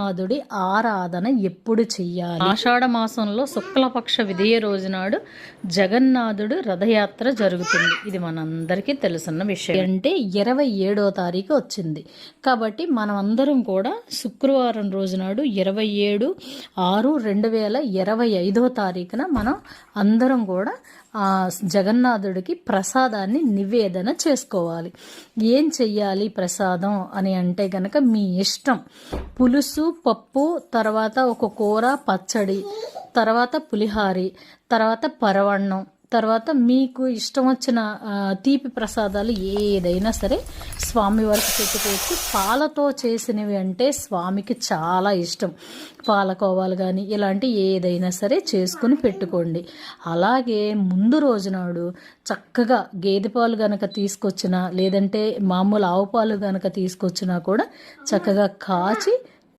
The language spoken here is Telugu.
జగన్నాథుడి ఆరాధన ఎప్పుడు చెయ్యాలి? ఆషాఢ మాసంలో శుక్లపక్ష విధియ రోజు నాడు జగన్నాథుడు రథయాత్ర జరుగుతుంది. ఇది మనందరికీ తెలుసున్న విషయం. అంటే ఇరవై ఏడో తారీఖు వచ్చింది. కాబట్టి మనం అందరం కూడా శుక్రవారం రోజు నాడు ఇరవై ఏడు ఆరు రెండు వేల ఇరవై ఐదో తారీఖున మనం అందరం కూడా ఆ జగన్నాథుడికి ప్రసాదాన్ని నివేదన చేసుకోవాలి. ఏం చెయ్యాలి ప్రసాదం అని అంటే గనక మీ ఇష్టం. పులుసు పప్పు తర్వాత ఒక కూర పచ్చడి తర్వాత పులిహారి తర్వాత పరవన్నం తర్వాత మీకు ఇష్టం వచ్చిన తీపి ప్రసాదాలు ఏదైనా సరే స్వామి వారికి పెట్టుకోవచ్చు పాలతో చేసినవి అంటే స్వామికి చాలా ఇష్టం. పాలకోవాలు కానీ ఇలాంటి ఏదైనా సరే చేసుకుని పెట్టుకోండి. అలాగే ముందు రోజు నాడు చక్కగా గేదె పాలు గనక తీసుకొచ్చినా లేదంటే మామూలు ఆవు పాలు గనక తీసుకొచ్చినా కూడా చక్కగా కాచి